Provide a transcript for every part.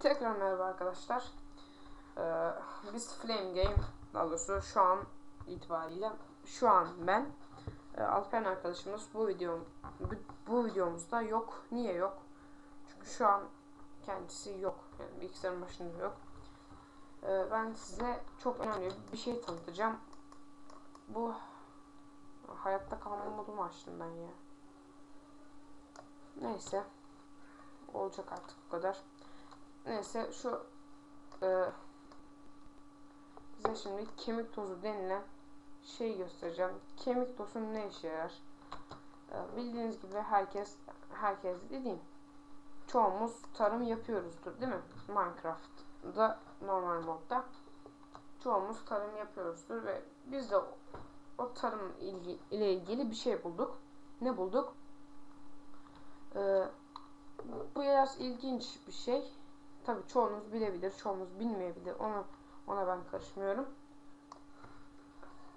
Tekrar merhaba arkadaşlar. Ee, biz Flame Game, daha doğrusu şu an itibariyle şu an ben e, Alperen arkadaşımız bu videom bu, bu videomuzda yok. Niye yok? Çünkü şu an kendisi yok. Yani bilgisayarın başında yok. Ee, ben size çok önemli bir şey tanıtacağım. Bu hayatta kalma modumu açtım ben ya. Neyse. Olacak artık bu kadar. Neyse şu e, size şimdi kemik tozu denilen şeyi göstereceğim. Kemik tozu ne işe yarar? E, bildiğiniz gibi herkes herkes dediğim çoğumuz tarım yapıyoruzdur değil mi? Minecraft'da normal modda çoğumuz tarım yapıyoruzdur ve biz de o, o tarım ilgi, ile ilgili bir şey bulduk. Ne bulduk? Ee, bu biraz ilginç bir şey. Tabi çoğunuz bilebilir, çoğunuz bilmeyebilir. Ona ona ben karışmıyorum.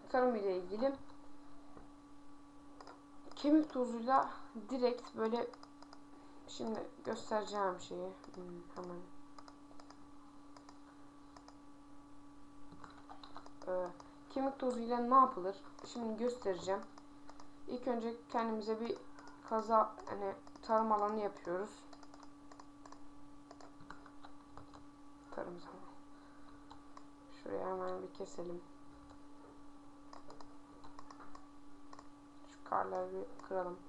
Tarım ile ilgili kemik tozuyla direkt böyle şimdi göstereceğim şeyi hmm, hemen ee, kemik tozuyla ne yapılır? Şimdi göstereceğim. İlk önce kendimize bir kaza hani tarım alanı yapıyoruz. Tarım zamanı. Şuraya hemen bir keselim. Şu karları bir kıralım.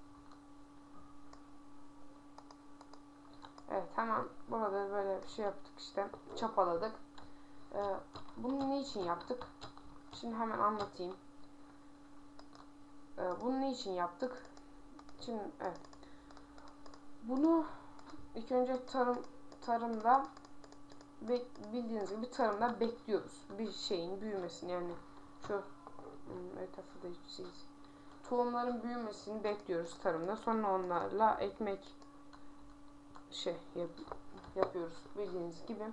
Evet hemen burada böyle bir şey yaptık işte. Çapaladık. Ee, bunu niçin yaptık? Şimdi hemen anlatayım. Ee, bunu niçin yaptık? Şimdi evet. Bunu ilk önce tarım tarımda bildiğiniz gibi tarımda bekliyoruz. Bir şeyin büyümesini yani şu hmm, etrafı da hiç Tohumların büyümesini bekliyoruz tarımda. Sonra onlarla ekmek şey yap, yapıyoruz bildiğiniz gibi.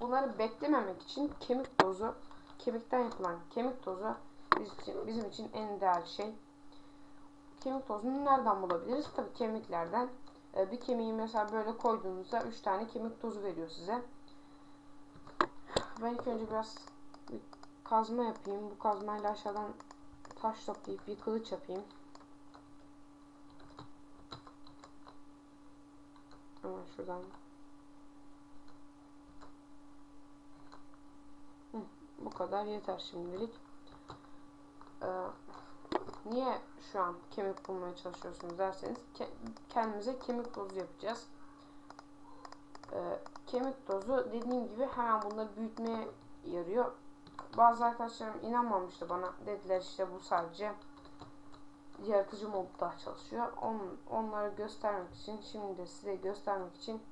Bunları beklememek için kemik tozu, kemikten yapılan kemik tozu bizim için en değerli şey. Kemik tozunu nereden bulabiliriz? Tabii kemiklerden. Ee, bir kemiği mesela böyle koyduğunuzda 3 tane kemik tozu veriyor size. Ben ilk önce biraz bir kazma yapayım. Bu kazmayla aşağıdan taş toplayıp bir kılıç yapayım. Ama şuradan Hı, bu kadar yeter şimdilik. Ee, niye şu an kemik bulmaya çalışıyorsunuz derseniz ke kendimize kemik tozu yapacağız. Ee, kemik tozu dediğim gibi hemen bunları büyütmeye yarıyor. Bazı arkadaşlarım inanmamıştı bana. Dediler işte bu sadece yaratıcı modda çalışıyor. On, onları göstermek için şimdi de size göstermek için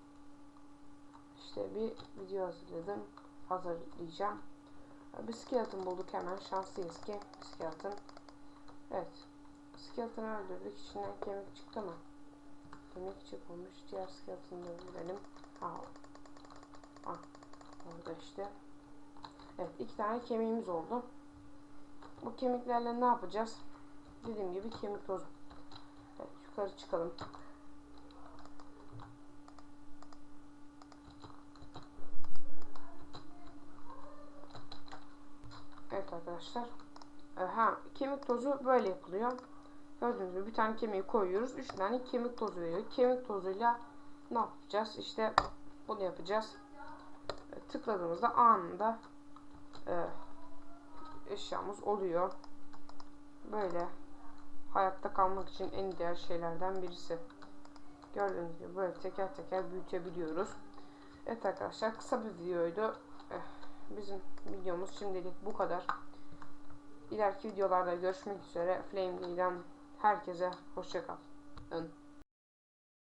işte bir video hazırladım. Hazırlayacağım. Bir skeleton bulduk hemen. Şanslıyız ki skeleton Evet. Skeleton'ı öldürdük. İçinden kemik çıktı mı? Kemik çıkmamış. Diğer skeleton'ı öldürelim. Aa. Ah. Orada işte. Evet. iki tane kemiğimiz oldu. Bu kemiklerle ne yapacağız? Dediğim gibi kemik tozu. Evet. Yukarı çıkalım. Evet arkadaşlar. Ha, kemik tozu böyle yapılıyor. Gördüğünüz gibi bir tane kemiği koyuyoruz. Üç tane kemik tozu veriyor. Kemik tozuyla ne yapacağız? İşte bunu yapacağız. E, tıkladığımızda anında e, eşyamız oluyor. Böyle hayatta kalmak için en değer şeylerden birisi. Gördüğünüz gibi böyle teker teker büyütebiliyoruz. Evet arkadaşlar kısa bir videoydu. Eh, bizim videomuz şimdilik bu kadar. İleriki videolarda görüşmek üzere. Flame herkese hoşçakal.